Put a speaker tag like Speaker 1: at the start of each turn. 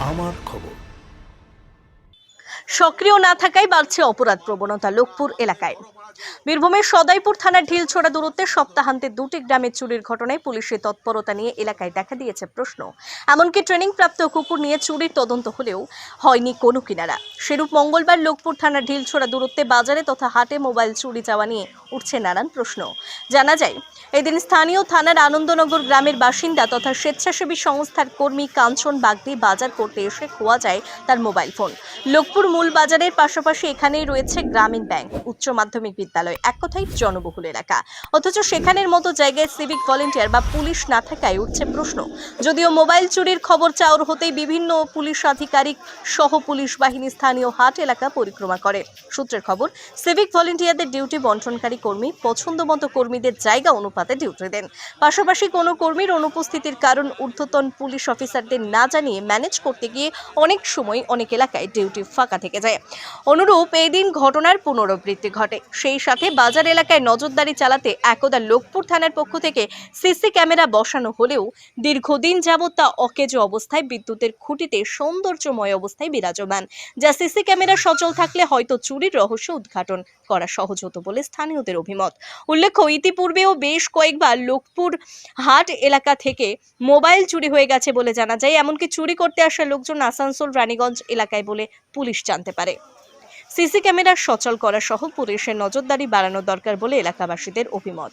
Speaker 1: আমার খবর।
Speaker 2: সক্রিয় না থাকায় বাড়ছে অপরাধ প্রবণতা লোকপুর এলাকায়। বীরভূমের সদাইপুর থানার ঢিলছোড়া দূরত্বে সপ্তাহান্তে দুটি গ্রামে চুরির ঘটনায় পুলিশের তৎপরতা নিয়ে এলাকায় দেখা দিয়েছে প্রশ্ন। এমনকি ট্রেনিং প্রাপ্ত কুকুর নিয়ে চুরির তদন্ত হলেও হয়নি কোনো কিনারা। সেরূপ মঙ্গলবার লোকপুর থানার ঢিলছোড়া দূরত্বে বাজারে তথা হাটে মোবাইল চুরি যাওয়া নিয়ে উঠছে নানান প্রশ্ন। জানা যায়, এদিন স্থানীয় থানার আনন্দনগর গ্রামের বাসিন্দা তথা স্বেচ্ছাসেবী সংস্থার কর্মী কাঞ্চন বাগদি বাজার করতে এসে খোয়া যায় তার মোবাইল ফোন। লোকপুর মূল বাজারের পাশাপাশি এখানেই রয়েছে গ্রামীণ ব্যাংক, উচ্চ মাধ্যমিক বিদ্যালয়, এক কথায় জনবহুল এলাকা। অথচ সেখানের মতো জায়গায় সিভিক ভলেন্টিয়ার বা পুলিশ না থাকায় উঠছে প্রশ্ন। যদিও মোবাইল চুরির খবর চাউর হতেই বিভিন্ন পুলিশ আধিকারিক সহ পুলিশ বাহিনী স্থানীয় হাট এলাকা পরিক্রমা করে। সূত্রের খবর, সিভিক ভলেন্টিয়ারদের ডিউটি বন্টনকারী কর্মী পছন্দ মতো কর্মীদের জায়গা অনুপাতে ডিউটি দেন। পাশাপাশি কোনো কর্মীর অনুপস্থিতির কারণ ঊর্ধ্বতন পুলিশ অফিসারদের না জানিয়ে ম্যানেজ করতে গিয়ে অনেক সময় অনেক এলাকায় ডিউটি ফাঁকা থেকে যায়। অনুরূপ এই দিন ঘটনার পুনরাবৃত্তি ঘটে। সেই সাথে বাজার এলাকায় নজরদারি চালাতে একদা লোকপুর থানার পক্ষ থেকে সিসি ক্যামেরা বসানো হলেও দীর্ঘদিন যাবৎ তা অকেজো অবস্থায় বিদ্যুতের খুঁটিতে সৌন্দর্যময় অবস্থায় বিরাজমান। যা সিসি ক্যামেরা সচল থাকলে হয়তো চুরির রহস্য উদ্ঘাটন করা সহজ হতো বলে স্থানীয়দের অভিমত। উল্লেখ্য, ইতিপূর্বেও বেশ কয়েকবার লোকপুর হাট এলাকা থেকে মোবাইল চুরি হয়ে গেছে বলে জানা যায়। এমনকি চুরি করতে আসা লোকজন আসানসোল, রানীগঞ্জ এলাকায় বলে পুলিশ জানতে পারে। সিসি ক্যামেরা সচল করা সহ পুলিশের নজরদারি বাড়ানো দরকার বলে এলাকাবাসীদের অভিমত।